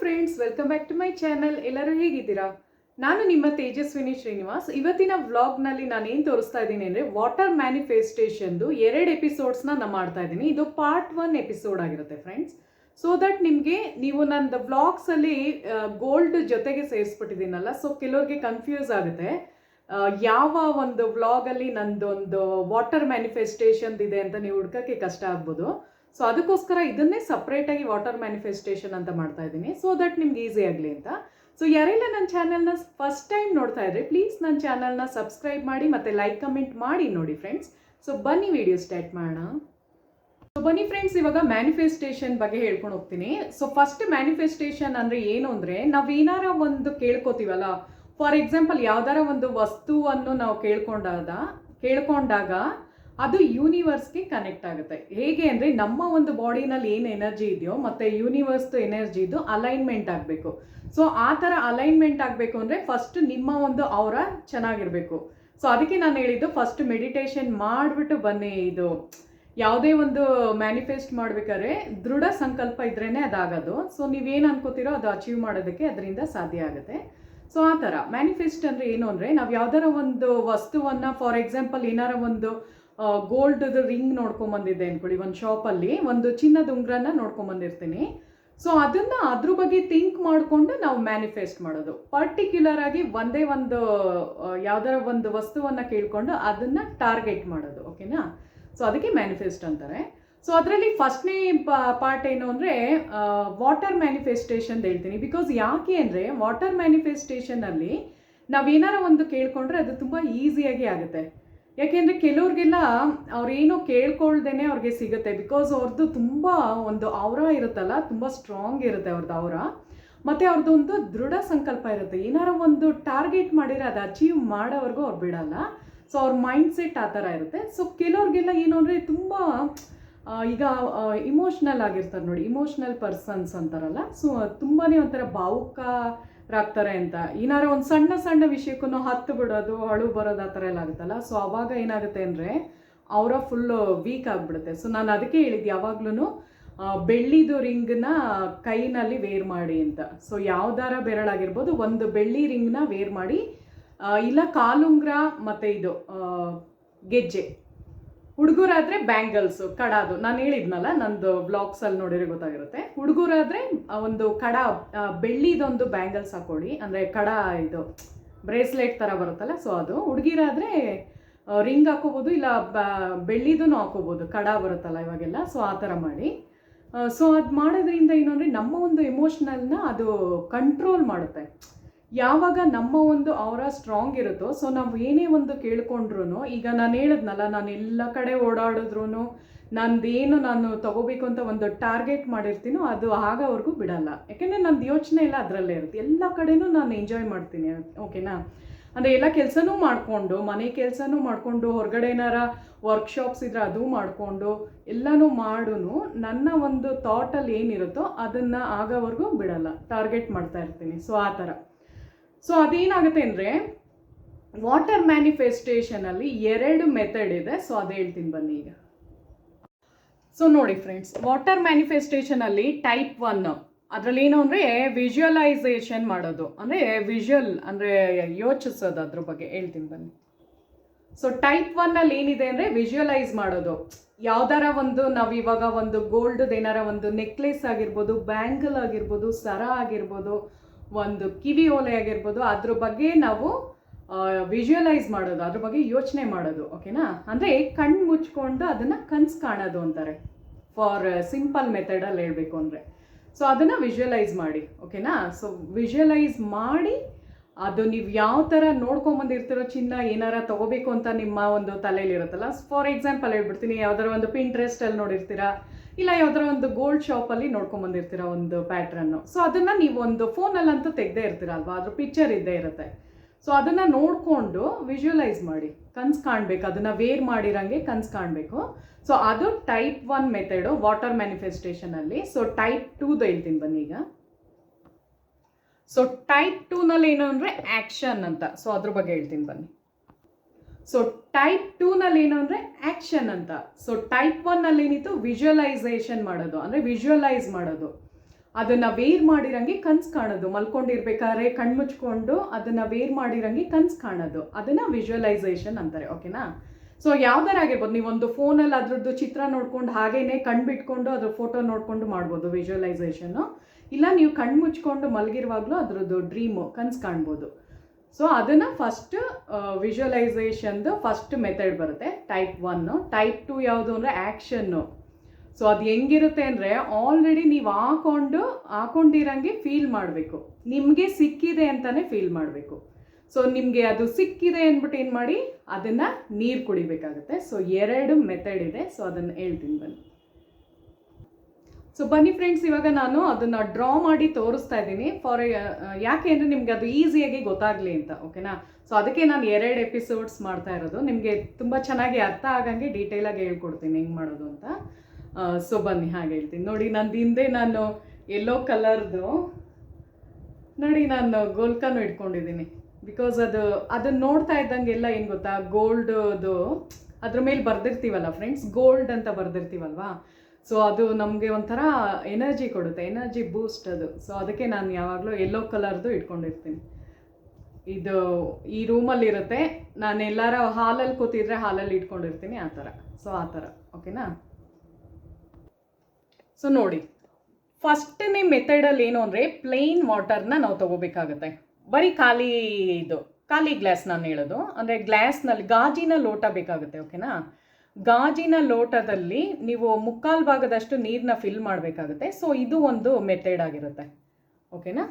Friends welcome back to my channel ಎಲ್ಲರೂ ಹೇಗಿದ್ದೀರಾ? ನಾನು ನಿಮ್ಮ ತೇಜಸ್ವಿನಿ ಶ್ರೀನಿವಾಸ್. ಇವತ್ತಿನ ವ್ಲಾಗ್ನಲ್ಲಿ ನಾನು ಏನು ತೋರಿಸ್ತಾ ಇದ್ದೀನಿ ಅಂದರೆ ವಾಟರ್ ಮ್ಯಾನಿಫೆಸ್ಟೇಷನ್ದು ಎರಡು ಎಪಿಸೋಡ್ಸ್ನ ನಾನು ಮಾಡ್ತಾ ಇದ್ದೀನಿ. ಇದು ಪಾರ್ಟ್ ಒನ್ ಎಪಿಸೋಡ್ ಆಗಿರುತ್ತೆ ಫ್ರೆಂಡ್ಸ್ ಸೊ ದಟ್ ನಿಮಗೆ ನೀವು ನಂದು ವ್ಲಾಗ್ಸಲ್ಲಿ ಗೋಲ್ಡ್ ಜೊತೆಗೆ ಸೇರಿಸ್ಬಿಟ್ಟಿದ್ದೀನಲ್ಲ ಸೊ ಕೆಲವ್ರಿಗೆ ಕನ್ಫ್ಯೂಸ್ ಆಗುತ್ತೆ. ಯಾವ ಒಂದು ವ್ಲಾಗಲ್ಲಿ ನಂದೊಂದು ವಾಟರ್ ಮ್ಯಾನಿಫೆಸ್ಟೇಷನ್ ಇದೆ ಅಂತ ನೀವು ಹುಡ್ಕಕ್ಕೆ ಕಷ್ಟ ಆಗ್ಬೋದು. ಸೊ ಅದಕ್ಕೋಸ್ಕರ ಇದನ್ನೇ ಸಪ್ರೇಟಾಗಿ ವಾಟರ್ ಮ್ಯಾನಿಫೆಸ್ಟೇಷನ್ ಅಂತ ಮಾಡ್ತಾ ಇದ್ದೀನಿ. ಸೊ ದಟ್ ನಿಮ್ಗೆ ಈಸಿ ಆಗಲಿ ಅಂತ. ಸೊ ಯಾರೆಲ್ಲ ನನ್ನ ಚಾನಲ್ನ ಫಸ್ಟ್ ಟೈಮ್ ನೋಡ್ತಾ ಇದ್ರೆ ಪ್ಲೀಸ್ ನನ್ನ ಚಾನಲ್ನ ಸಬ್ಸ್ಕ್ರೈಬ್ ಮಾಡಿ ಮತ್ತು ಲೈಕ್ ಕಮೆಂಟ್ ಮಾಡಿ ನೋಡಿ ಫ್ರೆಂಡ್ಸ್ ಸೊ ಬನ್ನಿ ವಿಡಿಯೋ ಸ್ಟಾರ್ಟ್ ಮಾಡೋಣ. ಸೊ ಬನ್ನಿ ಫ್ರೆಂಡ್ಸ್ ಇವಾಗ ಮ್ಯಾನಿಫೆಸ್ಟೇಷನ್ ಬಗ್ಗೆ ಹೇಳ್ಕೊಂಡು ಹೋಗ್ತೀನಿ. ಸೊ ಫಸ್ಟ್ ಮ್ಯಾನಿಫೆಸ್ಟೇಷನ್ ಅಂದರೆ ಏನು ಅಂದರೆ ಏನಾರ ಒಂದು ಕೇಳ್ಕೊತೀವಲ್ಲ? ಫಾರ್ ಎಕ್ಸಾಂಪಲ್ ಯಾವ್ದಾರ ಒಂದು ವಸ್ತುವನ್ನು ನಾವು ಕೇಳ್ಕೊಂಡಾದ ಕೇಳ್ಕೊಂಡಾಗ ಅದು ಯೂನಿವರ್ಸ್ಗೆ ಕನೆಕ್ಟ್ ಆಗುತ್ತೆ. ಹೇಗೆ ಅಂದರೆ ನಮ್ಮ ಒಂದು ಬಾಡಿನಲ್ಲಿ ಏನು ಎನರ್ಜಿ ಇದೆಯೋ ಮತ್ತು ಯೂನಿವರ್ಸ್ದು ಎನರ್ಜಿದು ಅಲೈನ್ಮೆಂಟ್ ಆಗಬೇಕು. ಸೊ ಆ ಥರ ಅಲೈನ್ಮೆಂಟ್ ಆಗಬೇಕು ಅಂದರೆ ಫಸ್ಟ್ ನಿಮ್ಮ ಒಂದು ಅವರ ಚೆನ್ನಾಗಿರಬೇಕು. ಸೊ ಅದಕ್ಕೆ ನಾನು ಹೇಳಿದ್ದು ಫಸ್ಟ್ ಮೆಡಿಟೇಷನ್ ಮಾಡಿಬಿಟ್ಟು ಬನ್ನಿ ಇದು. ಯಾವುದೇ ಒಂದು ಮ್ಯಾನಿಫೆಸ್ಟ್ ಮಾಡ್ಬೇಕಾದ್ರೆ ದೃಢ ಸಂಕಲ್ಪ ಇದ್ರೇ ಅದಾಗೋದು. ಸೊ ನೀವೇನು ಅನ್ಕೋತೀರೋ ಅದು ಅಚೀವ್ ಮಾಡೋದಕ್ಕೆ ಅದರಿಂದ ಸಾಧ್ಯ ಆಗುತ್ತೆ. ಸೊ ಆ ಥರ. ಮ್ಯಾನಿಫೆಸ್ಟ್ ಅಂದರೆ ಏನು ಅಂದರೆ ನಾವು ಯಾವ್ದಾರ ಒಂದು ವಸ್ತುವನ್ನು ಫಾರ್ ಎಕ್ಸಾಂಪಲ್ ಏನಾರ ಒಂದು ಗೋಲ್ಡ್ದು ರಿಂಗ್ ನೋಡ್ಕೊಂಬಂದಿದ್ದೆ ಅಂದ್ಕೊಳ್ಳಿ ಒಂದು ಶಾಪಲ್ಲಿ ಒಂದು ಚಿನ್ನದ ಉಂಗ್ರನ ನೋಡ್ಕೊಂಬಂದಿರ್ತೀನಿ. ಸೊ ಅದನ್ನು ಅದ್ರ ಬಗ್ಗೆ ಥಿಂಕ್ ಮಾಡಿಕೊಂಡು ನಾವು ಮ್ಯಾನಿಫೆಸ್ಟ್ ಮಾಡೋದು. ಪರ್ಟಿಕ್ಯುಲರ್ ಆಗಿ ಒಂದೇ ಒಂದು ಯಾವ್ದಾರ ಒಂದು ವಸ್ತುವನ್ನು ಕೇಳ್ಕೊಂಡು ಅದನ್ನು ಟಾರ್ಗೆಟ್ ಮಾಡೋದು ಓಕೆನಾ ಸೊ ಅದಕ್ಕೆ ಮ್ಯಾನಿಫೆಸ್ಟ್ ಅಂತಾರೆ. ಸೊ ಅದರಲ್ಲಿ ಫಸ್ಟ್ನೇ ಪಾರ್ಟ್ ಏನು ಅಂದರೆ ವಾಟರ್ ಮ್ಯಾನಿಫೆಸ್ಟೇಷನ್ ಹೇಳ್ತೀನಿ. ಬಿಕಾಸ್ ಯಾಕೆ ಅಂದರೆ ವಾಟರ್ ಮ್ಯಾನಿಫೆಸ್ಟೇಷನಲ್ಲಿ ನಾವೇನಾರ ಒಂದು ಕೇಳ್ಕೊಂಡ್ರೆ ಅದು ತುಂಬ ಈಸಿಯಾಗಿ ಆಗುತ್ತೆ. ಯಾಕೆಂದರೆ ಕೆಲವ್ರಿಗೆಲ್ಲ ಅವ್ರೇನೋ ಕೇಳ್ಕೊಳ್ದೇನೆ ಅವ್ರಿಗೆ ಸಿಗುತ್ತೆ. ಬಿಕಾಸ್ ಅವ್ರದ್ದು ತುಂಬ ಒಂದು ಅವರ ಇರುತ್ತಲ್ಲ, ತುಂಬ ಸ್ಟ್ರಾಂಗ್ ಇರುತ್ತೆ ಅವ್ರದ್ದು ಅವರ ಮತ್ತು ಅವ್ರದ್ದು ಒಂದು ದೃಢ ಸಂಕಲ್ಪ ಇರುತ್ತೆ. ಏನಾರ ಒಂದು ಟಾರ್ಗೆಟ್ ಮಾಡಿದ್ರೆ ಅದು ಅಚೀವ್ ಮಾಡೋವರೆಗೂ ಅವ್ರು ಬಿಡಲ್ಲ. ಸೊ ಅವ್ರ ಮೈಂಡ್ ಸೆಟ್ ಆ ಥರ ಇರುತ್ತೆ. ಸೊ ಕೆಲವ್ರಿಗೆಲ್ಲ ಏನು ಅಂದರೆ ತುಂಬ ಈಗ ಇಮೋಷ್ನಲ್ ಆಗಿರ್ತಾರೆ ನೋಡಿ ಇಮೋಷ್ನಲ್ ಪರ್ಸನ್ಸ್ ಅಂತಾರಲ್ಲ. ಸೊ ತುಂಬಾ ಒಂಥರ ಭಾವುಕರಾಗ್ತಾರೆ ಅಂತ. ಏನಾರ ಒಂದು ಸಣ್ಣ ಸಣ್ಣ ವಿಷಯಕ್ಕೂ ಹತ್ತು ಬಿಡೋದು, ಅಳು ಬರೋದು ಆ ಥರ ಎಲ್ಲ ಆಗುತ್ತಲ್ಲ? ಸೊ ಅವಾಗ ಏನಾಗುತ್ತೆ ಅಂದರೆ ಅವರ ಫುಲ್ಲು ವೀಕ್ ಆಗಿಬಿಡುತ್ತೆ. ಸೊ ನಾನು ಅದಕ್ಕೆ ಹೇಳಿದ್ದು ಯಾವಾಗ್ಲೂ ಬೆಳ್ಳಿದು ರಿಂಗ್ನ ಕೈನಲ್ಲಿ ವೇರ್ ಮಾಡಿ ಅಂತ. ಸೊ ಯಾವ್ದಾರ ಬೆರಳಾಗಿರ್ಬೋದು ಒಂದು ಬೆಳ್ಳಿ ರಿಂಗ್ನ ವೇರ್ ಮಾಡಿ ಇಲ್ಲ ಕಾಲುಂಗ್ರ ಮತ್ತು ಇದು ಗೆಜ್ಜೆ. ಹುಡುಗರಾದ್ರೆ ಬ್ಯಾಂಗಲ್ಸು, ಕಡಾದು. ನಾನು ಹೇಳಿದ್ನಲ್ಲ, ನಂದು ಬ್ಲಾಗ್ಸಲ್ಲಿ ನೋಡಿದ್ರೆ ಗೊತ್ತಾಗಿರುತ್ತೆ. ಹುಡುಗರಾದ್ರೆ ಒಂದು ಕಡ ಬೆಳ್ಳಿದೊಂದು ಬ್ಯಾಂಗಲ್ಸ್ ಹಾಕೊಳ್ಳಿ. ಅಂದರೆ ಕಡ ಇದು ಬ್ರೇಸ್ಲೆಟ್ ಥರ ಬರುತ್ತಲ್ಲ, ಸೊ ಅದು. ಹುಡುಗಿರಾದ್ರೆ ರಿಂಗ್ ಹಾಕೋಬೋದು, ಇಲ್ಲ ಬೆಳ್ಳಿದೂ ಹಾಕೋಬೋದು. ಕಡ ಬರುತ್ತಲ್ಲ ಇವಾಗೆಲ್ಲ, ಸೊ ಆ ಥರ ಮಾಡಿ. ಸೊ ಅದು ಮಾಡೋದ್ರಿಂದ ಏನು ಅಂದರೆ ನಮ್ಮ ಒಂದು ಎಮೋಷ್ನಲ್ನ ಅದು ಕಂಟ್ರೋಲ್ ಮಾಡುತ್ತೆ. ಯಾವಾಗ ನಮ್ಮ ಒಂದು ಅವರ ಸ್ಟ್ರಾಂಗ್ ಇರುತ್ತೋ ಸೊ ನಾವು ಏನೇ ಒಂದು ಕೇಳ್ಕೊಂಡ್ರು ಈಗ ನಾನು ಹೇಳಿದ್ನಲ್ಲ, ನಾನು ಎಲ್ಲ ಕಡೆ ಓಡಾಡಿದ್ರು ನಂದೇನು ನಾನು ತಗೋಬೇಕು ಅಂತ ಒಂದು ಟಾರ್ಗೆಟ್ ಮಾಡಿರ್ತೀನೋ, ಅದು ಆಗೋವರೆಗೂ ಬಿಡಲ್ಲ. ಯಾಕೆಂದರೆ ನಂದು ಯೋಚನೆ ಎಲ್ಲ ಅದರಲ್ಲೇ ಇರುತ್ತೆ. ಎಲ್ಲ ಕಡೆನೂ ನಾನು ಎಂಜಾಯ್ ಮಾಡ್ತೀನಿ ಓಕೆನಾ ಅಂದರೆ ಎಲ್ಲ ಕೆಲಸನೂ ಮಾಡಿಕೊಂಡು, ಮನೆ ಕೆಲಸನೂ ಮಾಡಿಕೊಂಡು, ಹೊರಗಡೆ ಏನಾರ ವರ್ಕ್ಶಾಪ್ಸ್ ಇದ್ರೆ ಅದು ಮಾಡಿಕೊಂಡು, ಎಲ್ಲನೂ ಮಾಡೂ ನನ್ನ ಒಂದು ಥಾಟಲ್ಲಿ ಏನಿರುತ್ತೋ ಅದನ್ನು ಆಗೋವರೆಗೂ ಬಿಡಲ್ಲ. ಟಾರ್ಗೆಟ್ ಮಾಡ್ತಾ ಇರ್ತೀನಿ. ಸೊ ಆ ಥರ. ಸೊ ಅದೇನಾಗುತ್ತೆ ಅಂದರೆ ವಾಟರ್ ಮ್ಯಾನಿಫೆಸ್ಟೇಷನಲ್ಲಿ ಎರಡು ಮೆಥಡ್ ಇದೆ. ಸೊ ಅದು ಹೇಳ್ತೀನಿ ಬನ್ನಿ ಈಗ. ಸೊ ನೋಡಿ ಫ್ರೆಂಡ್ಸ್ ವಾಟರ್ ಮ್ಯಾನಿಫೆಸ್ಟೇಷನಲ್ಲಿ ಟೈಪ್ ಒನ್ ಅದರಲ್ಲಿ ಏನು ಅಂದರೆ ವಿಜುವಲೈಸೇಷನ್ ಮಾಡೋದು. ಅಂದರೆ ವಿಜುವಲ್ ಅಂದರೆ ಯೋಚಿಸೋದು ಅದ್ರ ಬಗ್ಗೆ. ಹೇಳ್ತೀನಿ ಬನ್ನಿ. ಸೊ ಟೈಪ್ ಒನ್ನಲ್ಲಿ ಏನಿದೆ ಅಂದರೆ ವಿಜುವಲೈಸ್ ಮಾಡೋದು. ಯಾವ್ದಾರ ಒಂದು, ನಾವು ಇವಾಗ ಒಂದು ಗೋಲ್ಡ್ ಏನಾರ ಒಂದು ನೆಕ್ಲೆಸ್ ಆಗಿರ್ಬೋದು ಬ್ಯಾಂಗಲ್ ಆಗಿರ್ಬೋದು, ಸರ ಆಗಿರ್ಬೋದು ಒಂದು ಕಿವಿ ಓಲೆ ಆಗಿರ್ಬೋದು, ಅದ್ರ ಬಗ್ಗೆ ನಾವು ವಿಜುವಲೈಸ್ ಮಾಡೋದು, ಅದ್ರ ಬಗ್ಗೆ ಯೋಚನೆ ಮಾಡೋದು ಓಕೆನಾ ಅಂದರೆ ಕಣ್ಣು ಮುಚ್ಕೊಂಡು ಅದನ್ನು ಕನ್ಸು ಕಾಣೋದು ಅಂತಾರೆ. ಫಾರ್ ಸಿಂಪಲ್ ಮೆಥಡಲ್ಲಿ ಹೇಳಬೇಕು ಅಂದರೆ. ಸೊ ಅದನ್ನು ವಿಜುವಲೈಸ್ ಮಾಡಿ ಓಕೆನಾ ಸೊ ವಿಜುವಲೈಸ್ ಮಾಡಿ, ಅದು ನೀವು ಯಾವ ಥರ ನೋಡ್ಕೊಂಬಂದಿರ್ತಿರೋ ಚಿನ್ನ ಏನಾರ ತಗೋಬೇಕು ಅಂತ ನಿಮ್ಮ ಒಂದು ತಲೆಯಲ್ಲಿ ಇರುತ್ತಲ್ಲ? ಫಾರ್ ಎಕ್ಸಾಂಪಲ್ ಹೇಳ್ಬಿಡ್ತೀನಿ ಯಾವ್ದಾರ ಒಂದು ಪಿಂಟ್ರೆಸ್ಟಲ್ಲಿ ನೋಡಿರ್ತೀರಾ? ಇಲ್ಲ, ಯಾವ್ದಾರ ಒಂದು ಗೋಲ್ಡ್ ಶಾಪಲ್ಲಿ ನೋಡ್ಕೊಂಬಂದಿರ್ತೀರ ಒಂದು ಪ್ಯಾಟ್ರನ್ನು ಸೊ ಅದನ್ನು ನೀವು ಒಂದು ಫೋನಲ್ಲಂತೂ ತೆಗ್ದೇ ಇರ್ತೀರ ಅಲ್ವಾ? ಅದ್ರ ಪಿಕ್ಚರ್ ಇದ್ದೇ ಇರುತ್ತೆ. ಸೊ ಅದನ್ನು ನೋಡಿಕೊಂಡು ವಿಜುವಲೈಸ್ ಮಾಡಿ. ಕನ್ಸು ಕಾಣಬೇಕು, ಅದನ್ನು ವೇರ್ ಮಾಡಿರಂಗೆ ಕನ್ಸು ಕಾಣಬೇಕು. ಸೊ ಅದು ಟೈಪ್ ಒನ್ ಮೆಥಡು ವಾಟರ್ ಮ್ಯಾನಿಫೆಸ್ಟೇಷನಲ್ಲಿ ಸೊ ಟೈಪ್ ಟೂದು ಹೇಳ್ತೀನಿ ಬನ್ನಿ ಈಗ. ಸೊ ಟೈಪ್ ಟೂನಲ್ಲಿ ಏನು ಅಂದರೆ ಆ್ಯಕ್ಷನ್ ಅಂತ. ಸೊ ಅದ್ರ ಬಗ್ಗೆ ಹೇಳ್ತೀನಿ ಬನ್ನಿ. ಸೊ ಟೈಪ್ ಟೂನಲ್ಲಿ ಏನು ಅಂದರೆ ಆ್ಯಕ್ಷನ್ ಅಂತ. ಸೊ ಟೈಪ್ ಒನ್ನಲ್ಲಿ ಏನಿತ್ತು? ವಿಜುವಲೈಸೇಷನ್ ಮಾಡೋದು. ಅಂದರೆ ವಿಜುವಲೈಸ್ ಮಾಡೋದು. ಅದನ್ನ ವೇರ್ ಮಾಡಿರಂಗೆ ಕನ್ಸ್ ಕಾಣೋದು. ಮಲ್ಕೊಂಡಿರ್ಬೇಕಾದ್ರೆ ಕಣ್ಣು ಮುಚ್ಕೊಂಡು ಅದನ್ನ ವೇರ್ ಮಾಡಿರಂಗೆ ಕನ್ಸ್ ಕಾಣೋದು. ಅದನ್ನ ವಿಜುವಲೈಸೇಷನ್ ಅಂತಾರೆ ಓಕೆನಾ ಸೊ ಯಾವ್ದಾರ ಆಗಿರ್ಬೋದು. ನೀವೊಂದು ಫೋನಲ್ಲಿ ಅದ್ರದ್ದು ಚಿತ್ರ ನೋಡ್ಕೊಂಡು ಹಾಗೇನೆ ಕಣ್ಣು ಬಿಟ್ಕೊಂಡು ಅದ್ರ ಫೋಟೋ ನೋಡ್ಕೊಂಡು ಮಾಡ್ಬೋದು ವಿಜುವಲೈಸೇಷನ್ನು ಇಲ್ಲ, ನೀವು ಕಣ್ಣು ಮುಚ್ಕೊಂಡು ಮಲಗಿರುವಾಗಲೂ ಅದ್ರದ್ದು ಡ್ರೀಮು ಕನ್ಸ್ ಕಾಣ್ಬೋದು. ಸೊ ಅದನ್ನು ಫಸ್ಟ್ ವಿಜುವಲೈಸೇಷನ್ದು ಫಸ್ಟ್ ಮೆಥಡ್ ಬರುತ್ತೆ. ಟೈಪ್ ಒನ್ನು ಟೈಪ್ ಟು ಯಾವುದು ಅಂದರೆ ಆ್ಯಕ್ಷನ್ನು ಸೊ ಅದು ಹೆಂಗಿರುತ್ತೆ ಅಂದರೆ ಆಲ್ರೆಡಿ ನೀವು ಹಾಕೊಂಡು, ಹಾಕೊಂಡಿರಂಗೆ ಫೀಲ್ ಮಾಡಬೇಕು. ನಿಮಗೆ ಸಿಕ್ಕಿದೆ ಅಂತಲೇ ಫೀಲ್ ಮಾಡಬೇಕು. ಸೊ ನಿಮಗೆ ಅದು ಸಿಕ್ಕಿದೆ ಅಂದ್ಬಿಟ್ಟು ಏನು ಮಾಡಿ? ಅದನ್ನು ನೀರು ಕುಡಿಬೇಕಾಗುತ್ತೆ. ಸೊ ಎರಡು ಮೆಥಡ್ ಇದೆ. ಸೊ ಅದನ್ನು ಹೇಳ್ತೀನಿ ಬನ್ನಿ. ಸೊ ಬನ್ನಿ ಫ್ರೆಂಡ್ಸ್ ಇವಾಗ ನಾನು ಅದನ್ನ ಡ್ರಾ ಮಾಡಿ ತೋರಿಸ್ತಾ ಇದ್ದೀನಿ. ಫಾರ್ ಯಾಕೆ ಅಂದರೆ ನಿಮ್ಗೆ ಅದು ಈಸಿಯಾಗಿ ಗೊತ್ತಾಗಲಿ ಅಂತ ಓಕೆನಾ ಸೊ ಅದಕ್ಕೆ ನಾನು ಎರಡು ಎಪಿಸೋಡ್ಸ್ ಮಾಡ್ತಾ ಇರೋದು. ನಿಮಗೆ ತುಂಬ ಚೆನ್ನಾಗಿ ಅರ್ಥ ಆಗಂಗೆ ಡೀಟೇಲಾಗಿ ಹೇಳ್ಕೊಡ್ತೀನಿ ಹೆಂಗೆ ಮಾಡೋದು ಅಂತ. ಸೊ ಬನ್ನಿ ಹಾಗೆ ಹೇಳ್ತೀನಿ. ನೋಡಿ, ನಂದು ಹಿಂದೆ ನಾನು ಎಲ್ಲೋ ಕಲರ್ದು ನೋಡಿ ನಾನು ಗೋಲ್ಕನು ಇಟ್ಕೊಂಡಿದ್ದೀನಿ. ಬಿಕಾಸ್ ಅದು ಅದನ್ನ ನೋಡ್ತಾ ಇದ್ದಂಗೆಲ್ಲ ಏನು ಗೊತ್ತಾ? ಗೋಲ್ಡ್ದು ಅದ್ರ ಮೇಲೆ ಬರ್ದಿರ್ತೀವಲ್ಲ ಫ್ರೆಂಡ್ಸ್ ಗೋಲ್ಡ್ ಅಂತ ಬರ್ದಿರ್ತೀವಲ್ವಾ? ಸೊ ಅದು ನಮಗೆ ಒಂಥರ ಎನರ್ಜಿ ಕೊಡುತ್ತೆ ಎನರ್ಜಿ ಬೂಸ್ಟ್ ಅದು. ಸೊ ಅದಕ್ಕೆ ನಾನು ಯಾವಾಗಲೂ ಎಲ್ಲೋ ಕಲರ್ದು ಇಟ್ಕೊಂಡಿರ್ತೀನಿ. ಇದು ಈ ರೂಮಲ್ಲಿರುತ್ತೆ ನಾನು ಎಲ್ಲಾರ ಹಾಲಲ್ಲಿ ಕೂತಿದ್ರೆ ಹಾಲಲ್ಲಿ ಇಟ್ಕೊಂಡಿರ್ತೀನಿ ಆ ಥರ. ಸೊ ಆ ಥರ. ಓಕೆನಾ ಸೊ ನೋಡಿ. ಫಸ್ಟನೇ ಮೆಥಡಲ್ಲಿ ಏನು ಅಂದರೆ ಪ್ಲೇನ್ ವಾಟರ್ನ ನಾವು ತಗೋಬೇಕಾಗುತ್ತೆ. ಬರೀ ಖಾಲಿ ಇದು, ಖಾಲಿ ಗ್ಲಾಸ್ ನಾನು ಹೇಳೋದು. ಅಂದರೆ ಗ್ಲಾಸ್ನಲ್ಲಿ ಗಾಜಿನ ಲೋಟ ಬೇಕಾಗುತ್ತೆ ಓಕೆನಾ ಗಾಜಿನ ಲೋಟದಲ್ಲಿ ನೀವು ಮುಕ್ಕಾಲು ಭಾಗದಷ್ಟು ನೀರನ್ನ ಫಿಲ್ ಮಾಡಬೇಕಾಗುತ್ತೆ. ಸೊ ಇದು ಒಂದು ಮೆಥಡ್ ಆಗಿರುತ್ತೆ. ಓಕೆನಾ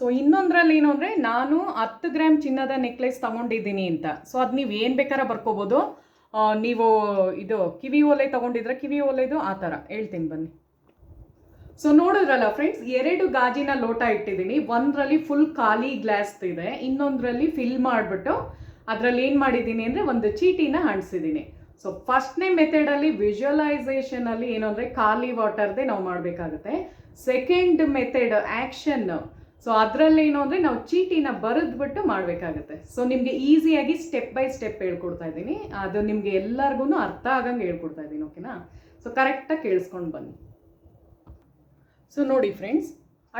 ಸೊ ಇನ್ನೊಂದ್ರಲ್ಲಿ ಏನು ಅಂದರೆ, ನಾನು ಹತ್ತು ಗ್ರಾಮ್ ಚಿನ್ನದ ನೆಕ್ಲೆಸ್ ತಗೊಂಡಿದ್ದೀನಿ ಅಂತ. ಸೊ ಅದು ನೀವು ಏನು ಬೇಕಾರ ಬರ್ಕೋಬೋದು. ನೀವು ಇದು ಕಿವಿ ಓಲೆ ತಗೊಂಡಿದ್ರೆ ಕಿವಿ ಓಲೆದು ಆ ಥರ ಹೇಳ್ತೀನಿ ಬನ್ನಿ. ಸೊ ನೋಡಿದ್ರಲ್ಲ ಫ್ರೆಂಡ್ಸ್ ಎರಡು ಗಾಜಿನ ಲೋಟ ಇಟ್ಟಿದ್ದೀನಿ. ಒಂದರಲ್ಲಿ ಫುಲ್ ಖಾಲಿ ಗ್ಲಾಸ್ ಇದೆ. ಇನ್ನೊಂದರಲ್ಲಿ ಫಿಲ್ ಮಾಡಿಬಿಟ್ಟು ಅದರಲ್ಲಿ ಏನು ಮಾಡಿದ್ದೀನಿ ಅಂದರೆ ಒಂದು ಚೀಟಿನ ಅಂಟಿಸಿದ್ದೀನಿ ಸೊ ಫಸ್ಟ್ನೇ ಮೆಥಡಲ್ಲಿ ವಿಜುವಲೈಸೇಷನಲ್ಲಿ ಏನು ಅಂದರೆ ಖಾಲಿ ವಾಟರ್ದೇ ನಾವು ಮಾಡಬೇಕಾಗುತ್ತೆ. ಸೆಕೆಂಡ್ ಮೆಥಡ್ ಆ್ಯಕ್ಷನ್ ಸೊ ಅದರಲ್ಲಿ ಏನು ಅಂದರೆ ನಾವು ಚೀಟಿನ ಬರೆದ್ಬಿಟ್ಟು ಮಾಡಬೇಕಾಗುತ್ತೆ. ಸೊ ನಿಮಗೆ ಈಸಿಯಾಗಿ ಸ್ಟೆಪ್ ಬೈ ಸ್ಟೆಪ್ ಹೇಳ್ಕೊಡ್ತಾ ಇದ್ದೀನಿ. ಅದು ನಿಮಗೆ ಎಲ್ಲರಿಗೂ ಅರ್ಥ ಆಗಂಗೆ ಹೇಳ್ಕೊಡ್ತಾ ಇದ್ದೀನಿ ಓಕೆನಾ ಸೊ ಕರೆಕ್ಟಾಗಿ ಕೇಳಿಸ್ಕೊಂಡು ಬನ್ನಿ. ಸೊ ನೋಡಿ ಫ್ರೆಂಡ್ಸ್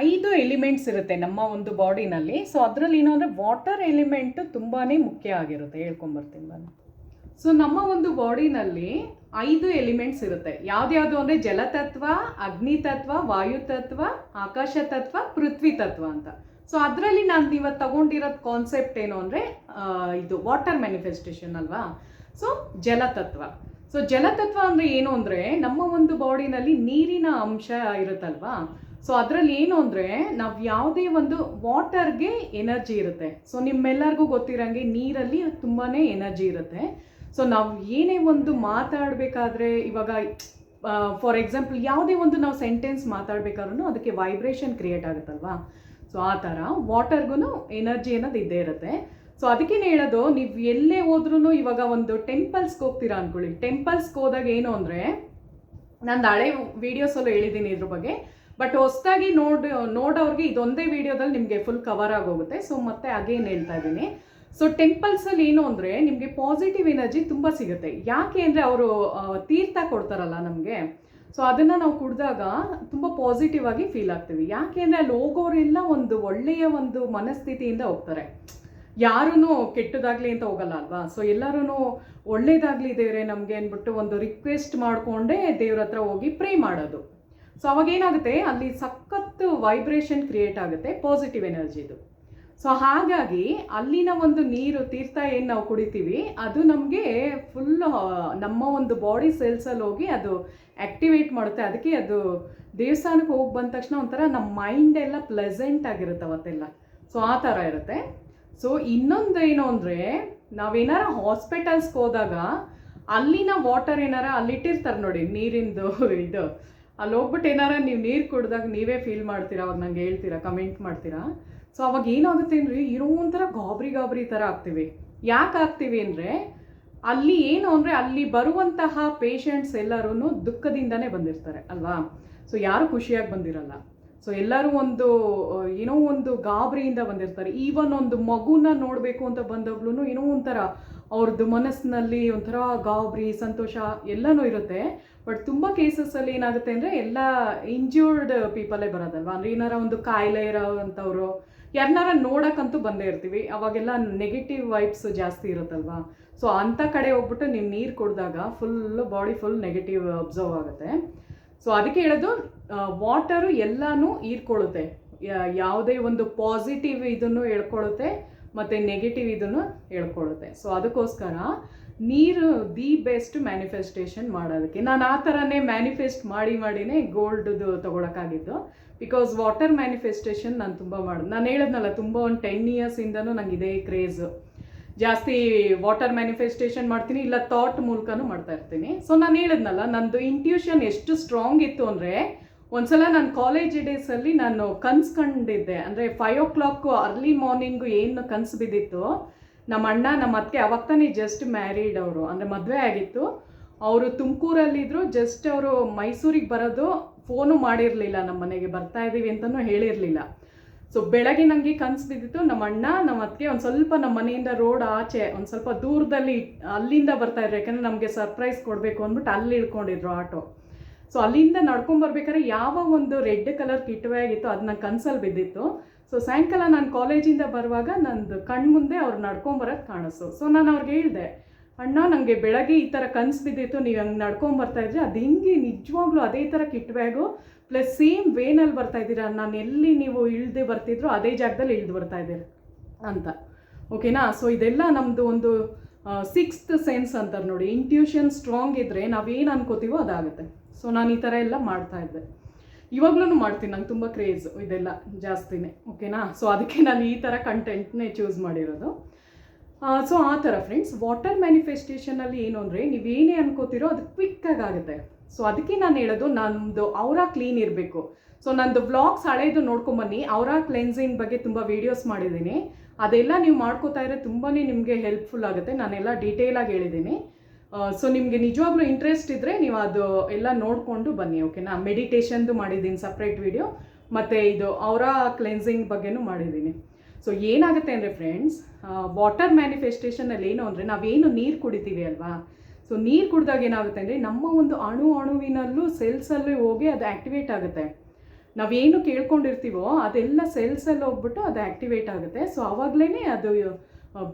ಐದು ಎಲಿಮೆಂಟ್ಸ್ ಇರುತ್ತೆ ನಮ್ಮ ಒಂದು ಬಾಡಿನಲ್ಲಿ. ಸೊ ಅದರಲ್ಲಿ ಏನು ಅಂದರೆ ವಾಟರ್ ಎಲಿಮೆಂಟ್ ತುಂಬಾ ಮುಖ್ಯ ಆಗಿರುತ್ತೆ. ಹೇಳ್ಕೊಂಬರ್ತೀನಿ ನಾನು ಸೊ ನಮ್ಮ ಒಂದು ಬಾಡಿನಲ್ಲಿ ಐದು ಎಲಿಮೆಂಟ್ಸ್ ಇರುತ್ತೆ. ಯಾವ್ದ್ಯಾವುದು ಅಂದರೆ ಜಲತತ್ವ, ಅಗ್ನಿತತ್ವ, ವಾಯುತತ್ವ ಆಕಾಶ ತತ್ವ ಪೃಥ್ವಿ ತತ್ವ ಅಂತ. ಸೊ ಅದರಲ್ಲಿ ನಾನು ಇವತ್ತು ತಗೊಂಡಿರೋ ಕಾನ್ಸೆಪ್ಟ್ ಏನು ಅಂದರೆ ಇದು ವಾಟರ್ ಮ್ಯಾನಿಫೆಸ್ಟೇಷನ್ ಅಲ್ವಾ? ಸೊ ಜಲತತ್ವ. ಸೊ ಜಲತತ್ವ ಅಂದರೆ ಏನು ಅಂದರೆ ನಮ್ಮ ಒಂದು ಬಾಡಿನಲ್ಲಿ ನೀರಿನ ಅಂಶ ಇರುತ್ತಲ್ವಾ? ಸೊ ಅದರಲ್ಲಿ ಏನು ಅಂದರೆ ನಾವು ಯಾವುದೇ ಒಂದು ವಾಟರ್ಗೆ ಎನರ್ಜಿ ಇರುತ್ತೆ. ಸೊ ನಿಮ್ಮೆಲ್ಲರಿಗೂ ಗೊತ್ತಿರೋಂಗೆ ನೀರಲ್ಲಿ ತುಂಬಾ ಎನರ್ಜಿ ಇರುತ್ತೆ. ಸೊ ನಾವು ಏನೇ ಒಂದು ಮಾತಾಡಬೇಕಾದ್ರೆ ಇವಾಗ ಫಾರ್ ಎಕ್ಸಾಂಪಲ್ ಯಾವುದೇ ಒಂದು ನಾವು ಸೆಂಟೆನ್ಸ್ ಮಾತಾಡಬೇಕಾದ್ರೂ ಅದಕ್ಕೆ ವೈಬ್ರೇಷನ್ ಕ್ರಿಯೇಟ್ ಆಗುತ್ತಲ್ವಾ? ಸೊ ಆ ಥರ ವಾಟರ್ಗೂ ಎನರ್ಜಿ ಅನ್ನೋದು ಇದ್ದೇ ಇರುತ್ತೆ. ಸೊ ಅದಕ್ಕೇನೆ ಹೇಳೋದು, ನೀವು ಎಲ್ಲೇ ಹೋದ್ರೂ ಇವಾಗ ಒಂದು ಟೆಂಪಲ್ಸ್ಗೆ ಹೋಗ್ತೀರಾ ಅಂದ್ಕೊಳ್ಳಿ ಟೆಂಪಲ್ಸ್ಗೆ ಹೋದಾಗ ಏನು ಅಂದರೆ ನಂದು ಹಳೆ ವೀಡಿಯೋಸಲ್ಲೂ ಹೇಳಿದ್ದೀನಿ ಇದ್ರ ಬಗ್ಗೆ. ಬಟ್ ಹೊಸದಾಗಿ ನೋಡಿ, ನೋಡೋರಿಗೆ ಇದೊಂದೇ ವಿಡಿಯೋದಲ್ಲಿ ನಿಮಗೆ ಫುಲ್ ಕವರ್ ಆಗೋಗುತ್ತೆ. ಸೊ ಮತ್ತೆ ಅಗೇನ್ ಹೇಳ್ತಾ ಇದ್ದೀನಿ. ಸೊ ಟೆಂಪಲ್ಸಲ್ಲಿ ಏನು ಅಂದರೆ ನಿಮಗೆ ಪಾಸಿಟಿವ್ ಎನರ್ಜಿ ತುಂಬ ಸಿಗುತ್ತೆ. ಯಾಕೆ ಅಂದರೆ ಅವರು ತೀರ್ಥ ಕೊಡ್ತಾರಲ್ಲ ನಮಗೆ. ಸೊ ಅದನ್ನು ನಾವು ಕುಡಿದಾಗ ತುಂಬ ಪಾಸಿಟಿವ್ ಆಗಿ ಫೀಲ್ ಆಗ್ತೀವಿ. ಯಾಕೆ ಅಂದರೆ ಅಲ್ಲಿ ಹೋಗೋರೆಲ್ಲ ಒಂದು ಒಳ್ಳೆಯ ಒಂದು ಮನಸ್ಥಿತಿಯಿಂದ ಹೋಗ್ತಾರೆ. ಯಾರೂ ಕೆಟ್ಟದಾಗಲಿ ಅಂತ ಹೋಗಲ್ಲ ಅಲ್ವಾ? ಸೊ ಎಲ್ಲರೂ ಒಳ್ಳೇದಾಗಲಿ ದೇವ್ರೆ ನಮಗೆ ಅಂದ್ಬಿಟ್ಟು ಒಂದು ರಿಕ್ವೆಸ್ಟ್ ಮಾಡಿಕೊಂಡೇ ದೇವ್ರ ಹತ್ರ ಹೋಗಿ ಪ್ರೇ ಮಾಡೋದು. ಸೊ ಅವಾಗ ಏನಾಗುತ್ತೆ ಅಲ್ಲಿ ಸಖತ್ತು ವೈಬ್ರೇಷನ್ ಕ್ರಿಯೇಟ್ ಆಗುತ್ತೆ ಪಾಸಿಟಿವ್ ಎನರ್ಜಿದು ಸೊ ಹಾಗಾಗಿ ಅಲ್ಲಿನ ಒಂದು ನೀರು, ತೀರ್ಥ ಏನು ನಾವು ಕುಡಿತೀವಿ, ಅದು ನಮಗೆ ಫುಲ್ ನಮ್ಮ ಒಂದು ಬಾಡಿ ಸೆಲ್ಸಲ್ಲಿ ಹೋಗಿ ಅದು ಆ್ಯಕ್ಟಿವೇಟ್ ಮಾಡುತ್ತೆ. ಅದಕ್ಕೆ ಅದು ದೇವಸ್ಥಾನಕ್ಕೆ ಹೋಗಿ ಬಂದ ತಕ್ಷಣ ಒಂಥರ ನಮ್ಮ ಮೈಂಡ್ ಎಲ್ಲ ಪ್ಲೆಸೆಂಟ್ ಆಗಿರುತ್ತೆ ಅವತ್ತೆಲ್ಲ. ಸೊ ಆ ಥರ ಇರುತ್ತೆ. ಸೊ ಇನ್ನೊಂದು ಏನು ಅಂದರೆ, ನಾವೇನಾರ ಹಾಸ್ಪಿಟಲ್ಸ್ಗೆ ಹೋದಾಗ ಅಲ್ಲಿನ ವಾಟರ್ ಏನಾರ ಅಲ್ಲಿಟ್ಟಿರ್ತಾರೆ ನೋಡಿ, ನೀರಿಂದು ಇದು. ಅಲ್ಲಿ ಹೋಗ್ಬಿಟ್ಟು ಏನಾರ ನೀವು ನೀರು ಕುಡ್ದಾಗ ನೀವೇ ಫೀಲ್ ಮಾಡ್ತೀರಾ? ಅವಾಗ ನಂಗೆ ಹೇಳ್ತೀರಾ? ಕಮೆಂಟ್ ಮಾಡ್ತೀರಾ? ಸೊ ಅವಾಗ ಏನಾಗುತ್ತೆ ಅಂದರೆ ಇರೋ ಒಂಥರ ಗಾಬರಿ ಗಾಬರಿ ಥರ ಆಗ್ತೀವಿ. ಯಾಕೆ ಆಗ್ತೀವಿ ಅಂದರೆ, ಅಲ್ಲಿ ಏನು ಅಂದರೆ, ಅಲ್ಲಿ ಬರುವಂತಹ ಪೇಷಂಟ್ಸ್ ಎಲ್ಲರೂ ದುಃಖದಿಂದನೇ ಬಂದಿರ್ತಾರೆ, ಅಲ್ವಾ? ಸೊ ಯಾರು ಖುಷಿಯಾಗಿ ಬಂದಿರಲ್ಲ. ಸೊ ಎಲ್ಲರೂ ಒಂದು ಏನೋ ಒಂದು ಗಾಬರಿಯಿಂದ ಬಂದಿರ್ತಾರೆ. ಈವನ್ ಒಂದು ಮಗುನ ನೋಡಬೇಕು ಅಂತ ಬಂದಾಗ್ಲೂ ಏನೋ ಒಂಥರ ಅವ್ರದ್ದು ಮನಸ್ಸಿನಲ್ಲಿ ಒಂಥರ ಗಾಬರಿ, ಸಂತೋಷ ಎಲ್ಲನೂ ಇರುತ್ತೆ. ಬಟ್ ತುಂಬ ಕೇಸಸಲ್ಲಿ ಏನಾಗುತ್ತೆ ಅಂದರೆ ಎಲ್ಲ ಇಂಜೂರ್ಡ್ ಪೀಪಲೇ ಬರೋದಲ್ವಾ? ಅಂದರೆ ಏನಾರ ಒಂದು ಕಾಯಿಲೆ ಇರೋವಂಥವ್ರು ಯಾರನ್ನಾರ ನೋಡೋಕ್ಕಂತೂ ಬಂದೇ ಇರ್ತೀವಿ. ಅವಾಗೆಲ್ಲ ನೆಗೆಟಿವ್ ವೈಬ್ಸ್ ಜಾಸ್ತಿ ಇರುತ್ತಲ್ವಾ? ಸೊ ಅಂಥ ಕಡೆ ಹೋಗ್ಬಿಟ್ಟು ನೀವು ನೀರು ಕುಡಿದಾಗ full body full negative observe ಆಗುತ್ತೆ. ಸೊ ಅದಕ್ಕೆ ಹೇಳೋದು ವಾಟರು ಎಲ್ಲನೂ ಹೀರ್ಕೊಳ್ಳುತ್ತೆ. ಯಾವುದೇ ಒಂದು ಪಾಸಿಟಿವ್ ಇದನ್ನು ಹೇಳ್ಕೊಳ್ಳುತ್ತೆ, ಮತ್ತು ನೆಗೆಟಿವ್ ಇದನ್ನು ಹೇಳ್ಕೊಳ್ಳುತ್ತೆ. ಸೊ ಅದಕ್ಕೋಸ್ಕರ ನೀರು ದಿ ಬೆಸ್ಟ್ ಮ್ಯಾನಿಫೆಸ್ಟೇಷನ್ ಮಾಡೋದಕ್ಕೆ. ನಾನು ಆ ಥರನೇ ಮ್ಯಾನಿಫೆಸ್ಟ್ ಮಾಡಿ ಮಾಡಿನೇ ಗೋಲ್ಡ್ದು ತೊಗೊಳಕ್ಕಾಗಿದ್ದು. ಬಿಕಾಸ್ ವಾಟರ್ ಮ್ಯಾನಿಫೆಸ್ಟೇಷನ್ ನಾನು ತುಂಬ ಮಾಡೋದು ನಾನು ಹೇಳಿದ್ನಲ್ಲ, ತುಂಬ ಒಂದು ಟೆನ್ ಇಯರ್ಸಿಂದನೂ ನಂಗೆ ಇದೇ ಕ್ರೇಜು ಜಾಸ್ತಿ ವಾಟರ್ ಮ್ಯಾನಿಫೆಸ್ಟೇಷನ್ ಮಾಡ್ತೀನಿ, ಇಲ್ಲ ಥಾಟ್ ಮೂಲಕನೂ ಮಾಡ್ತಾ ಇರ್ತೀನಿ. ಸೊ ನಾನು ಹೇಳಿದ್ನಲ್ಲ, ನಂದು ಇಂಟ್ಯೂಷನ್ ಎಷ್ಟು ಸ್ಟ್ರಾಂಗ್ ಇತ್ತು ಅಂದರೆ, ಒಂದ್ಸಲ ನಾನು ಕಾಲೇಜ್ ಡೇಸಲ್ಲಿ ನಾನು ಕನ್ಸು ಕಂಡಿದ್ದೆ ಅಂದರೆ five o'clock early morning ಏನು ಕನಸು ಬಿದ್ದಿತ್ತು ನಮ್ಮ ಅಣ್ಣ, ನಮ್ಮ ಅತ್ತೆ ಅವಾಗ ತಾನೇ ಜಸ್ಟ್ ಮ್ಯಾರಿಡ್ ಅವರು. ಅಂದರೆ ಮದುವೆ ಆಗಿತ್ತು. ಅವರು ತುಮಕೂರಲ್ಲಿದ್ದರು ಜಸ್ಟ್ ಅವರು ಮೈಸೂರಿಗೆ ಬರೋದು ಫೋನು ಮಾಡಿರಲಿಲ್ಲ. ನಮ್ಮ ಮನೆಗೆ ಬರ್ತಾ ಇದ್ದೀವಿ ಅಂತಲೂ ಹೇಳಿರಲಿಲ್ಲ. ಸೊ ಬೆಳಗ್ಗೆ ನನಗೆ ಕನಸು ಬಿದ್ದಿತ್ತು. ನಮ್ಮ ಅಣ್ಣ, ನಮ್ಮ ಅತ್ತಿಗೆ ಒಂದು ಸ್ವಲ್ಪ ನಮ್ಮ ಮನೆಯಿಂದ ರೋಡ್ ಆಚೆ, ಒಂದು ಸ್ವಲ್ಪ ದೂರದಲ್ಲಿ ಅಲ್ಲಿಂದ ಬರ್ತಾ ಇದ್ರು. ಯಾಕಂದರೆ ನಮಗೆ ಸರ್ಪ್ರೈಸ್ ಕೊಡಬೇಕು ಅಂದ್ಬಿಟ್ಟು ಅಲ್ಲಿ ಇಳ್ಕೊಂಡಿದ್ರು ಆಟೋ. ಸೊ ಅಲ್ಲಿಂದ ನಡ್ಕೊಂಡ್ ಬರ್ಬೇಕಾದ್ರೆ ಯಾವ ಒಂದು ರೆಡ್ ಕಲರ್ ಕಿಟ್ವೆ ಆಗಿತ್ತು, ಅದು ನಂಗೆ ಕನ್ಸಲ್ಲಿ ಬಿದ್ದಿತ್ತು. ಸೊ ಸಾಯಂಕಾಲ ನಾನು ಕಾಲೇಜಿಂದ ಬರುವಾಗ ನಂದು ಕಣ್ಮುಂದೆ ಅವ್ರು ನಡ್ಕೊಂಬರೋದು ಕಾಣಿಸ್ತು ಸೊ ನಾನು ಅವ್ರಿಗೆ ಹೇಳಿದೆ, ಅಣ್ಣ ನನಗೆ ಬೆಳಗ್ಗೆ ಈ ಥರ ಕನ್ಸು ಬಿದ್ದಿತ್ತು, ನೀವು ಹಂಗೆ ನಡ್ಕೊಂಬರ್ತಾ ಇದ್ರಿ? ಅದು ಹಿಂಗೆ ನಿಜವಾಗ್ಲೂ ಅದೇ ಥರ ಕಿಟ್ ಬ್ಯಾಗು, ಪ್ಲಸ್ ಸೇಮ್ ವೇನಲ್ಲಿ ಬರ್ತಾ ಇದ್ದೀರಾ? ನಾನು ಎಲ್ಲಿ ನೀವು ಇಳ್ದೆ ಬರ್ತಿದ್ರು ಅದೇ ಜಾಗದಲ್ಲಿ ಇಳ್ದು ಬರ್ತಾ ಇದ್ದೀರ? ಅಂತ. ಓಕೆನಾ ಸೊ ಇದೆಲ್ಲ ನಮ್ಮದು ಒಂದು ಸಿಕ್ಸ್ತ್ ಸೆನ್ಸ್ ಅಂತಾರೆ ನೋಡಿ. ಇಂಟ್ಯೂಷನ್ ಸ್ಟ್ರಾಂಗ್ ಇದ್ದರೆ ನಾವೇನು ಅನ್ಕೋತೀವೋ ಅದಾಗುತ್ತೆ. ಸೊ ನಾನು ಈ ಥರ ಎಲ್ಲ ಮಾಡ್ತಾ ಇದ್ದೆ. ಇವಾಗ್ಲೂ ಮಾಡ್ತೀನಿ, ನಂಗೆ ತುಂಬ ಕ್ರೇಜ್ ಇದೆಲ್ಲ ಜಾಸ್ತಿನೇ ಓಕೆನಾ ಸೊ ಅದಕ್ಕೆ ನಾನು ಈ ಥರ ಕಂಟೆಂಟ್ನೇ ಚೂಸ್ ಮಾಡಿರೋದು. ಸೊ ಆ ಥರ ಫ್ರೆಂಡ್ಸ್ ವಾಟರ್ ಮ್ಯಾನಿಫೆಸ್ಟೇಷನಲ್ಲಿ ಏನು ಅಂದರೆ, ನೀವೇನೇ ಅನ್ಕೋತಿರೋ ಅದು ಕ್ವಿಕ್ಕಾಗಿ ಆಗುತ್ತೆ. ಸೊ ಅದಕ್ಕೆ ನಾನು ಹೇಳೋದು, ನಂದು ಅವರ ಕ್ಲೀನ್ ಇರಬೇಕು. ಸೊ ನಂದು ವ್ಲಾಗ್ಸ್ ಹಳೇದು ನೋಡ್ಕೊಂಬನ್ನಿ. ಅವರ ಕ್ಲೆನ್ಸಿಂಗ್ ಬಗ್ಗೆ ತುಂಬ ವೀಡಿಯೋಸ್ ಮಾಡಿದ್ದೀನಿ. ಅದೆಲ್ಲ ನೀವು ಮಾಡ್ಕೋತಾ ಇದ್ರೆ ತುಂಬಾ ನಿಮಗೆ ಹೆಲ್ಪ್ಫುಲ್ ಆಗುತ್ತೆ. ನಾನೆಲ್ಲ ಡೀಟೇಲಾಗಿ ಹೇಳಿದ್ದೀನಿ. ಸೊ ನಿಮಗೆ ನಿಜವಾಗ್ಲೂ ಇಂಟ್ರೆಸ್ಟ್ ಇದ್ದರೆ ನೀವು ಅದು ಎಲ್ಲ ನೋಡಿಕೊಂಡು ಬನ್ನಿ ಓಕೆನಾ ಮೆಡಿಟೇಷನ್ದು ಮಾಡಿದ್ದೀನಿ ಸಪ್ರೇಟ್ ವಿಡಿಯೋ ಮತ್ತು ಇದು ಅವರ ಕ್ಲೆನ್ಸಿಂಗ್ ಬಗ್ಗೆನೂ ಮಾಡಿದ್ದೀನಿ. ಸೊ ಏನಾಗುತ್ತೆ ಅಂದರೆ ಫ್ರೆಂಡ್ಸ್ ವಾಟರ್ ಮ್ಯಾನಿಫೆಸ್ಟೇಷನಲ್ಲಿ ಏನು ಅಂದರೆ ನಾವೇನು ನೀರು ಕುಡಿತೀವಿ ಅಲ್ವಾ? ಸೊ ನೀರು ಕುಡಿದಾಗ ಏನಾಗುತ್ತೆ ಅಂದರೆ ನಮ್ಮ ಒಂದು ಅಣು ಅಣುವಿನಲ್ಲೂ ಸೆಲ್ಸಲ್ಲೂ ಹೋಗಿ ಅದು ಆ್ಯಕ್ಟಿವೇಟ್ ಆಗುತ್ತೆ. ನಾವೇನು ಕೇಳ್ಕೊಂಡಿರ್ತೀವೋ ಅದೆಲ್ಲ ಸೆಲ್ಸಲ್ಲಿ ಹೋಗ್ಬಿಟ್ಟು ಅದು ಆ್ಯಕ್ಟಿವೇಟ್ ಆಗುತ್ತೆ. ಸೊ ಆವಾಗಲೇ ಅದು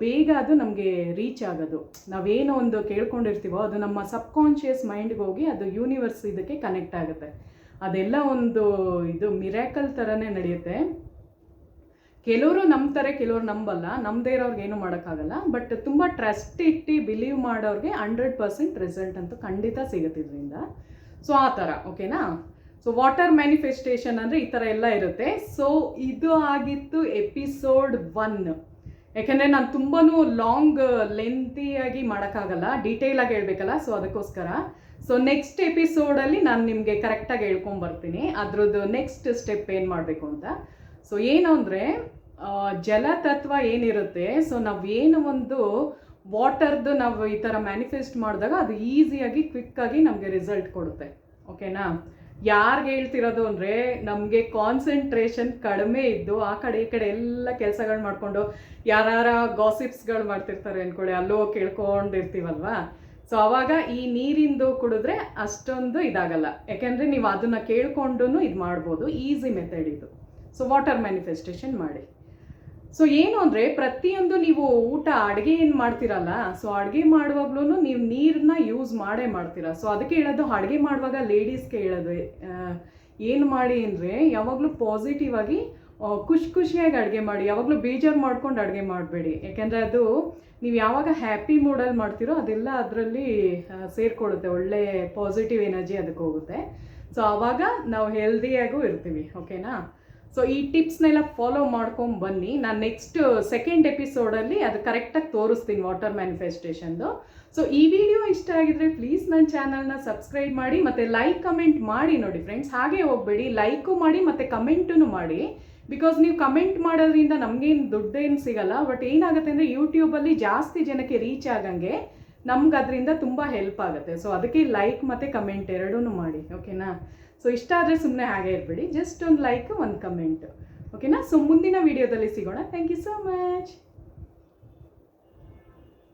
ಬೇಗ ಅದು ನಮಗೆ ರೀಚ್ ಆಗೋದು. ನಾವೇನೋ ಒಂದು ಕೇಳ್ಕೊಂಡಿರ್ತೀವೋ ಅದು ನಮ್ಮ ಸಬ್ಕಾನ್ಷಿಯಸ್ ಮೈಂಡ್ಗೆ ಹೋಗಿ ಅದು ಯೂನಿವರ್ಸ್ ಇದಕ್ಕೆ ಕನೆಕ್ಟ್ ಆಗುತ್ತೆ. ಅದೆಲ್ಲ ಒಂದು ಇದು ಮಿರಾಕಲ್ ಥರನೇ ನಡೆಯುತ್ತೆ. ಕೆಲವರು ನಂಬ್ತಾರೆ ಕೆಲವ್ರು ನಂಬಲ್ಲ. ನಮ್ಮದೇ ಇರೋರ್ಗೆ ಏನೂ ಮಾಡೋಕ್ಕಾಗಲ್ಲ. ಬಟ್ ತುಂಬ ಟ್ರಸ್ಟ್ ಇಟ್ಟು ಬಿಲೀವ್ ಮಾಡೋರಿಗೆ ಹಂಡ್ರೆಡ್ ಪರ್ಸೆಂಟ್ ರಿಸಲ್ಟ್ ಅಂತೂ ಖಂಡಿತ ಸಿಗುತ್ತೆ ಇದರಿಂದ. ಸೊ ಆ ಥರ ಓಕೆನಾ ಸೊ ವಾಟರ್ ಮ್ಯಾನಿಫೆಸ್ಟೇಷನ್ ಅಂದರೆ ಈ ಥರ ಎಲ್ಲ ಇರುತ್ತೆ. ಸೊ ಇದು ಆಗಿತ್ತು ಎಪಿಸೋಡ್ ಒನ್ ಯಾಕೆಂದರೆ ನಾನು ತುಂಬಾ ಲಾಂಗ್ ಲೆಂತಿಯಾಗಿ ಮಾಡೋಕ್ಕಾಗಲ್ಲ ಡೀಟೇಲಾಗಿ ಹೇಳ್ಬೇಕಲ್ಲ ಸೊ ಅದಕ್ಕೋಸ್ಕರ. ಸೊ ನೆಕ್ಸ್ಟ್ ಎಪಿಸೋಡಲ್ಲಿ ನಾನು ನಿಮಗೆ ಕರೆಕ್ಟಾಗಿ ಹೇಳ್ಕೊಂಬರ್ತೀನಿ ಅದ್ರದ್ದು ನೆಕ್ಸ್ಟ್ ಸ್ಟೆಪ್ ಏನು ಮಾಡಬೇಕು ಅಂತ. ಸೊ ಏನು ಅಂದರೆ ಜಲತತ್ವ ಏನಿರುತ್ತೆ ಸೊ ಏನು ಒಂದು ವಾಟರ್ದು ನಾವು ಈ ಥರ ಮ್ಯಾನಿಫೆಸ್ಟ್ ಮಾಡಿದಾಗ ಅದು ಈಸಿಯಾಗಿ ಕ್ವಿಕ್ಕಾಗಿ ನಮಗೆ ರಿಸಲ್ಟ್ ಕೊಡುತ್ತೆ. ಓಕೆನಾ ಯಾರಿಗೆ ಹೇಳ್ತಿರೋದು ಅಂದರೆ ನಮಗೆ ಕಾನ್ಸಂಟ್ರೇಷನ್ ಕಡಿಮೆ ಇದ್ದು ಆ ಕಡೆ ಈ ಕಡೆ ಎಲ್ಲ ಕೆಲಸಗಳು ಮಾಡಿಕೊಂಡು ಯಾರ ಗಾಸಿಪ್ಸ್ಗಳು ಮಾಡ್ತಿರ್ತಾರೆ ಅಂದ್ಕೊಳ್ಳಿ ಅಲ್ಲೋ ಕೇಳ್ಕೊಂಡಿರ್ತೀವಲ್ವಾ? ಸೊ ಅವಾಗ ಈ ನೀರಿಂದು ಕುಡಿದ್ರೆ ಅಷ್ಟೊಂದು ಇದಾಗಲ್ಲ. ಯಾಕೆಂದರೆ ನೀವು ಅದನ್ನು ಕೇಳ್ಕೊಂಡು ಇದು ಮಾಡ್ಬೋದು, ಈಸಿ ಮೆಥಡ್ ಇದು. ಸೊ ವಾಟರ್ ಮ್ಯಾನಿಫೆಸ್ಟೇಷನ್ ಮಾಡಿ. ಸೊ ಏನು ಅಂದರೆ ಪ್ರತಿಯೊಂದು ನೀವು ಊಟ ಅಡುಗೆ ಏನು ಮಾಡ್ತೀರಲ್ಲ ಸೊ ಅಡುಗೆ ಮಾಡುವಾಗ್ಲೂ ನೀವು ನೀರನ್ನ ಯೂಸ್ ಮಾಡೇ ಮಾಡ್ತೀರ. ಸೊ ಅದಕ್ಕೆ ಹೇಳೋದು ಅಡುಗೆ ಮಾಡುವಾಗ ಲೇಡೀಸ್ಗೆ ಹೇಳೋದು ಏನು ಮಾಡಿ ಅಂದರೆ ಯಾವಾಗಲೂ ಪಾಸಿಟಿವ್ ಆಗಿ ಖುಷಿ ಖುಷಿಯಾಗಿ ಅಡುಗೆ ಮಾಡಿ. ಯಾವಾಗಲೂ ಬೇಜಾರು ಮಾಡ್ಕೊಂಡು ಅಡುಗೆ ಮಾಡಬೇಡಿ. ಯಾಕೆಂದರೆ ಅದು ನೀವು ಯಾವಾಗ ಹ್ಯಾಪಿ ಮೂಡಲ್ಲಿ ಮಾಡ್ತೀರೋ ಅದೆಲ್ಲ ಅದರಲ್ಲಿ ಸೇರಿಕೊಳ್ಳುತ್ತೆ. ಒಳ್ಳೆ ಪಾಸಿಟಿವ್ ಎನರ್ಜಿ ಅದಕ್ಕೆ ಹೋಗುತ್ತೆ. ಸೊ ಆವಾಗ ನಾವು ಹೆಲ್ದಿಯಾಗೂ ಇರ್ತೀವಿ. ಓಕೆನಾ ಸೊ ಈ ಟಿಪ್ಸ್ನೆಲ್ಲ ಫಾಲೋ ಮಾಡ್ಕೊಂಡು ಬನ್ನಿ. ನಾನು ನೆಕ್ಸ್ಟ್ ಸೆಕೆಂಡ್ ಎಪಿಸೋಡಲ್ಲಿ ಅದು ಕರೆಕ್ಟಾಗಿ ತೋರಿಸ್ತೀನಿ ವಾಟರ್ ಮ್ಯಾನಿಫೆಸ್ಟೇಷನ್ದು ಸೊ ಈ ವಿಡಿಯೋ ಇಷ್ಟ ಆಗಿದ್ರೆ ಪ್ಲೀಸ್ ನನ್ನ ಚಾನಲ್ನ ಸಬ್ಸ್ಕ್ರೈಬ್ ಮಾಡಿ, ಮತ್ತು ಲೈಕ್ ಕಮೆಂಟ್ ಮಾಡಿ ನೋಡಿ ಫ್ರೆಂಡ್ಸ್ ಹಾಗೆ ಹೋಗಬೇಡಿ. ಲೈಕು ಮಾಡಿ, ಮತ್ತು ಕಮೆಂಟೂ ಮಾಡಿ. ಬಿಕಾಸ್ ನೀವು ಕಮೆಂಟ್ ಮಾಡೋದ್ರಿಂದ ನಮಗೇನು ದುಡ್ಡೇನು ಸಿಗಲ್ಲ. ಬಟ್ ಏನಾಗುತ್ತೆ ಅಂದರೆ ಯೂಟ್ಯೂಬಲ್ಲಿ ಜಾಸ್ತಿ ಜನಕ್ಕೆ ರೀಚ್ ಆಗಂಗೆ ನಮ್ಗೆ ಅದರಿಂದ ತುಂಬ ಹೆಲ್ಪ್ ಆಗುತ್ತೆ. ಸೊ ಅದಕ್ಕೆ ಲೈಕ್ ಮತ್ತು ಕಮೆಂಟ್ ಎರಡೂ ಮಾಡಿ ಓಕೆನಾ ಸೊ ಇಷ್ಟ ಆದರೆ ಸುಮ್ಮನೆ ಹಾಗೆ ಇರಬೇಡಿ. ಜಸ್ಟ್ ಒಂದು ಲೈಕ್ ಒಂದು ಕಮೆಂಟ್ ಓಕೆನಾ ಸೊ ಮುಂದಿನ ವಿಡಿಯೋದಲ್ಲಿ ಸಿಗೋಣ. Thank you so much